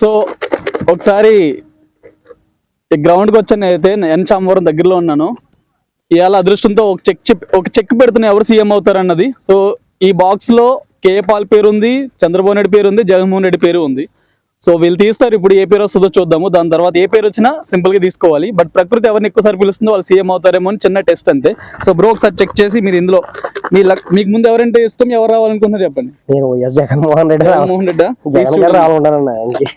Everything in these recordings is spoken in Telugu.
సో ఒకసారి ఈ గ్రౌండ్కి వచ్చాను అయితే ఎన్ చామవరం దగ్గరలో ఉన్నాను. ఇవాళ అదృష్టంతో ఒక చెక్ చెప్ ఒక చెక్ పెడుతున్నా ఎవరు సీఎం అవుతారన్నది. సో ఈ బాక్స్లో కే పాల్ పేరు ఉంది చంద్రబాబు నాయుడు పేరు ఉంది జగన్మోహన్ రెడ్డి పేరు ఉంది. సో వీళ్ళు తీస్తారు ఇప్పుడు ఏ పేరు వస్తుందో చూద్దాము. దాని తర్వాత ఏ పేరు వచ్చినా సింపుల్గా తీసుకోవాలి. బట్ ప్రకృతి ఎవరిని ఎక్కువసారి పిలుస్తుందో వాళ్ళు సీఎం అవుతారేమో అని చిన్న టెస్ట్ అంతే. సో బ్రో ఒకసారి చెక్ చేసి మీరు ఇందులో మీ లక్ మీకు ముందు ఎవరంటే ఇష్టం ఎవరు రావాలనుకుంటున్నారు చెప్పండి? నేను జగన్మోహన్ రెడ్డి. జగన్మోహన్ రెడ్డా జగన్ గారు రావాలనుకుంటానన్నా ఇంకే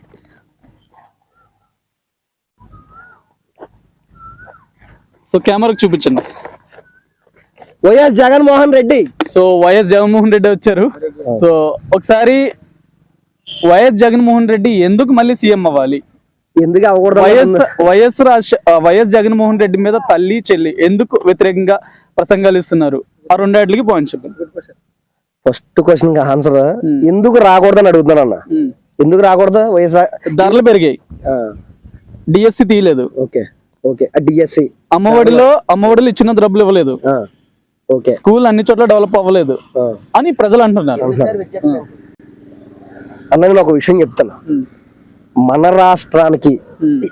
సో కెమెరాకి చూపించండి. YS Jaganmohan Reddy. So YS Jaganmohan Reddy వచ్చారు. సో ఒకసారి వైఎస్ జగన్మోహన్ రెడ్డి ఎందుకు మళ్ళీ సీఎం అవ్వాలి? ఎందుకు అవ్వకూడదు YS YS Raja YS Jaganmohan Reddy మీద తల్లి చెల్లి ఎందుకు వ్యతిరేకంగా ప్రసంగాలు ఇస్తున్నారు? ఆ రెండాటికి పాయింట్ చెప్పండి. ఫస్ట్ క్వశ్చన్ ఆన్సర్ ఎందుకు రాకూడదని అడుగుతున్నాను అన్న. ఉమ్. ఎందుకు రాకూడదు? వైఎస్ ధరలు పెరిగాయి. డిఎస్సి తీయలేదు. ఓకే. ఓకే. డిఎస్సి అమ్మఒడిలో అమ్మఒడిలో ఇచ్చిన డబ్బులు ఇవ్వలేదు. ఓకే. స్కూల్ అన్ని చోట్ల డెవలప్ అవ్వలేదు. అని ప్రజలు అంటున్నారు. అన్న నేను ఒక విషయం చెప్తాను ఉమ్. మన రాష్ట్రానికి.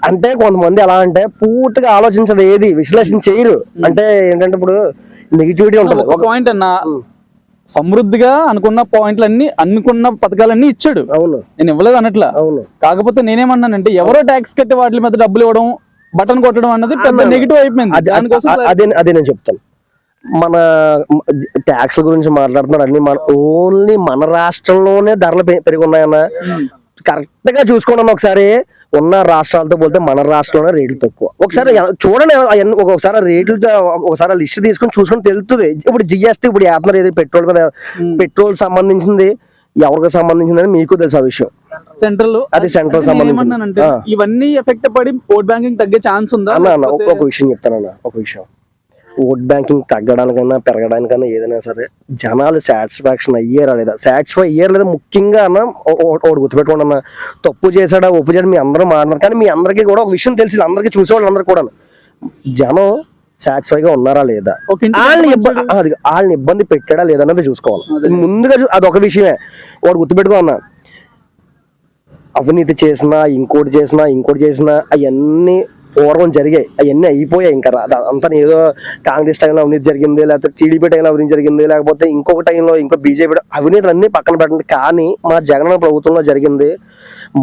అంటే కొంతమంది ఎలా అంటే పూర్తిగా ఆలోచించదు ఏది విశ్లేషణ చేయరు. అంటే ఏంటంటే ఇప్పుడు నెగిటివిటీ ఉంటుంది. ఒక పాయింట్ అన్న. సమృద్ధిగా అనుకున్న పాయింట్లన్నీ అనుకున్న పథకాలన్నీ ఇచ్చాడు. అవును. నేను ఇవ్వలేదు అన్నట్ల. అవును. కాకపోతే నేనేమన్నానంటే ఎవరో ట్యాక్స్ కట్టి వాటి మీద డబ్బులు ఇవ్వడం బటన్ కొట్టడం అన్నది పెద్ద నెగిటివ్ అయిపోయింది. దానికోసం అదే అదే నేను చెప్తాను. మన ట్యాక్స్ గురించి మాట్లాడుతున్నారు అన్ని మన ఓన్లీ మన రాష్ట్రంలోనే ధరలు పెరిగి ఉన్నాయన్న కరెక్ట్గా చూసుకోండి ఒకసారి. ఉన్న రాష్ట్రాలతో పోలితే మన రాష్ట్రంలోనే రేట్లు తక్కువ. ఒకసారి చూడండి ఒకసారి రేట్లు ఒకసారి లిస్ట్ తీసుకొని చూసుకొని తెలుస్తుంది ఇప్పుడు జిఎస్టీ ఇప్పుడు వేస్తున్నారు ఏది పెట్రోల్ పెట్రోల్ సంబంధించింది ఎవరికి సంబంధించింది అని మీకు తెలుసు ఆ విషయం. సెంట్రల్ అది. ఏమన్నానంటే ఆ. ఇవన్నీ ఎఫెక్ట్ పడి ఓట్ బ్యాంకింగ్ తగ్గే ఛాన్స్ ఉందా? అన్న ఒక- విషయం చెప్తానన్న ఒక విషయం. ఓట్ బ్యాంకింగ్ తగ్గడానికైనా పెరగడానికైనా ఏదైనా సరే జనాలు సాటిస్ఫాక్షన్ అయ్యారా లేదా? సాటిస్ఫై అయ్యారా లేదా? ముఖ్యంగా అన్న ఒకటి గుర్తుపెట్టుకోండి అన్న తప్పు చేశాడా ఒప్పు చేయడం మీ అందరూ మాట్లాడారు కానీ మీ అందరికీ కూడా ఒక విషయం తెలిసి అందరికీ చూసేవాళ్ళు అందరికీ కూడా జనం సాటిస్ఫైగా ఉన్నారా లేదా? వాళ్ళని ఇబ్బంది వాళ్ళని ఇబ్బంది పెట్టాడా లేదా అన్నది చూసుకోవాలి. ముందుగా అది ఒక విషయమే. వాడు గుర్తుపెట్టుకో అన్న అవినీతి చేసినా ఇంకోటి చేసినా ఇంకోటి చేసినా అవన్నీ పూర్వం జరిగాయి. అవన్నీ అయిపోయాయి ఇంకా. అంతా ఏదో కాంగ్రెస్ టైంలో అవినీతి జరిగింది లేకపోతే టీడీపీ టైంలో అవినీతి జరిగింది లేకపోతే ఇంకొక టైంలో ఇంకో బీజేపీ అవినీతులు అన్ని పక్కన పెట్టండి. కానీ మా జగన్ ప్రభుత్వంలో జరిగింది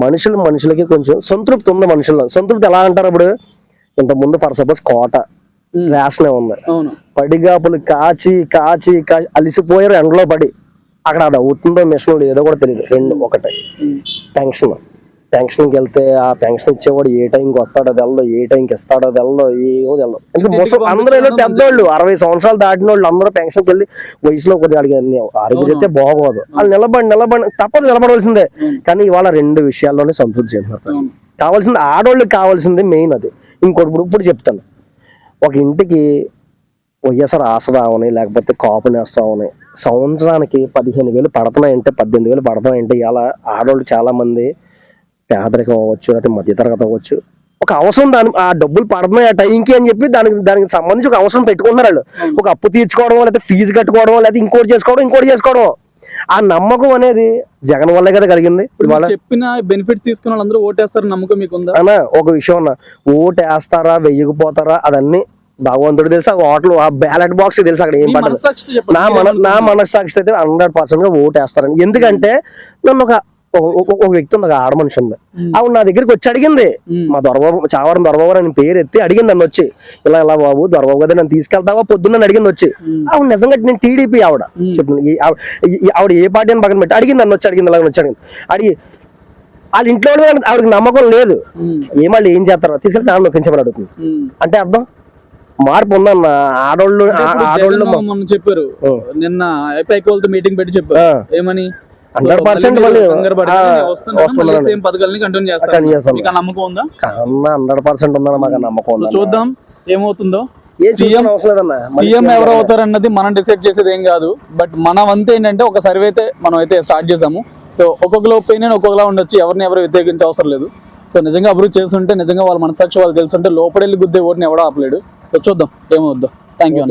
మనుషులు మనుషులకి కొంచెం సంతృప్తి ఉంది మనుషుల్లో. సంతృప్తి ఎలా అంటారు ఇప్పుడు ఇంత ముందు ఫర్ సపోజ్ కోట. రేషనే ఉంది. పడిగాపులు కాచి కాచి కాచి అలిసిపోయారు ఎండలో పడి. అక్కడ అది అవుతుందో మిషన్ ఏదో కూడా తెలియదు రెండు ఒకటే. పెన్షన్. పెన్షన్కి వెళ్తే ఆ పెన్షన్ ఇచ్చేవాడు ఏ టైంకి వస్తాడో తెలదు ఏ టైంకి ఇస్తాడో తెలదు ఏమో తెలదు. ఇంకా ముసలి అందరూ ఏదో పెద్దోళ్ళు అరవై సంవత్సరాలు దాటిన వాళ్ళు అందరూ పెన్షన్కి వెళ్ళి వయసులో కొద్దిగా అడిగారు ఆరుగురు అయితే బాగోదు. వాళ్ళు నిలబడి నిలబడి తప్పదు నిలబడవలసిందే. కానీ ఇవాళ రెండు విషయాల్లోనే సంతృప్తి చెందుతున్నారు. అవును. కావాల్సింది ఆడోళ్ళకి కావాల్సింది మెయిన్ అది. ఇంకోటి ఇప్పుడు ఇప్పుడు చెప్తాను. ఒక ఇంటికి వైఎస్ఆర్ ఆసరావని లేకపోతే కాపు నేస్తామని సంవత్సరానికి పదిహేను వేలు పడుతున్నాయంటే పద్దెనిమిది వేలు పడుతున్నాయంటే ఇలా ఆడవాళ్ళు చాలా మంది పేదరికం అవ్వచ్చు లేకపోతే మధ్యతరగతి అవ్వచ్చు. ఒక అవసరం దాని ఆ డబ్బులు పడుతున్నాయి ఆ టైంకి అని చెప్పి దానికి దానికి సంబంధించి ఒక అవసరం పెట్టుకున్నారు వాళ్ళు. ఒక అప్పు తీర్చుకోవడం లేకపోతే ఫీజు కట్టుకోవడం లేకపోతే ఇంకోటి చేసుకోవడం ఇంకోటి చేసుకోవడం ఆ నమ్మకం అనేది జగన్ వల్లే కదా కలిగింది. చెప్పిన బెనిఫిట్స్ తీసుకున్న వాళ్ళందరూ ఓటేస్తారు నమ్మకం మీకు ఉందా అన్న ఒక విషయం అన్న. ఓటు వేస్తారా వెయ్యకపోతారా అదన్నీ భగవంతుడు తెలుసు ఓట్లు ఆ బ్యాలెట్ బాక్స్ తెలుసు అక్కడ ఏం చెప్పండి. నా మన నా మనస్సాక్షి అయితే హండ్రెడ్ పర్సెంట్గా ఓటు వేస్తారని ఎందుకంటే నన్ను ఒక ఒక- వ్యక్తి ఉంది ఒక ఆడ మనిషి ఉంది. ఆవిడ నా దగ్గరికి వచ్చి అడిగింది. మా దొరబాబు చావరం దొరబాబు అని పేరు ఎత్తి అడిగింది నన్ను వచ్చి ఇలా ఇలా బాబు దొరబాబు కదా నన్ను తీసుకెళ్తావా పొద్దున్న అడిగింది వచ్చి. ఆవిడ నిజంగా నేను టీడీపీ ఆవిడ. చెప్పిన ఆవిడ ఆవిడ ఏ పార్టీ అని పక్కన పెట్టి అడిగింది నన్ను వచ్చి అడిగింది ఇలా వచ్చి అడిగింది అడిగి వాళ్ళ ఇంట్లో ఆవిడకి నమ్మకం లేదు. ఏం వాళ్ళు ఏం చేస్తారో తీసుకెళ్తే ఆమె నొక్కించమని అడుగుతుంది. అంటే అర్థం మార్పు ఉందన్న ఆడోళ్ళు ఆడోళ్ళు మొన్న చెప్పారు. నిన్న వాళ్ళతో మీటింగ్ పెట్టి చెప్పారు. ఏమని? 100% సో మళ్ళీ, మీరు కంగారు పడకండి, ఆ, నేను వస్తున్నాను, మళ్ళీ వస్తున్నాను. సేమ్ పథకాలని కంటిన్యూ చేస్తాను. నమ్మకం ఉందా? కన్నా హండ్రెడ్ పర్సెంట్ ఉందన్న మాకు ఆ నమ్మకం సో ఉందన్న. చూద్దాం ఏమవుతుందో. సీఎం సీఎం ఎవరు అవుతారు అన్నది మనం డిసైడ్ చేసేది ఏం కాదు. బట్ మన వంతు ఏంటంటే ఒక సర్వే అయితే మనం అయితే స్టార్ట్ చేసాము సో ఒక్కొక్కరు ఒపీనియన్ ఒక్కొక్కలా ఉండొచ్చు. ఎవరిని ఎవరు వ్యతిరేకించే అవసరం లేదు. సో నిజంగా అభివృద్ధి చేస్తుంటే నిజంగా వాళ్ళ మనసాక్షి వాళ్ళు తెలుసుంటే లోపడెళ్ళి గుద్దే ఓటుని ఎవడో ఆపలేడు. సో చూద్దాం ఏమవుద్దో. Thank you.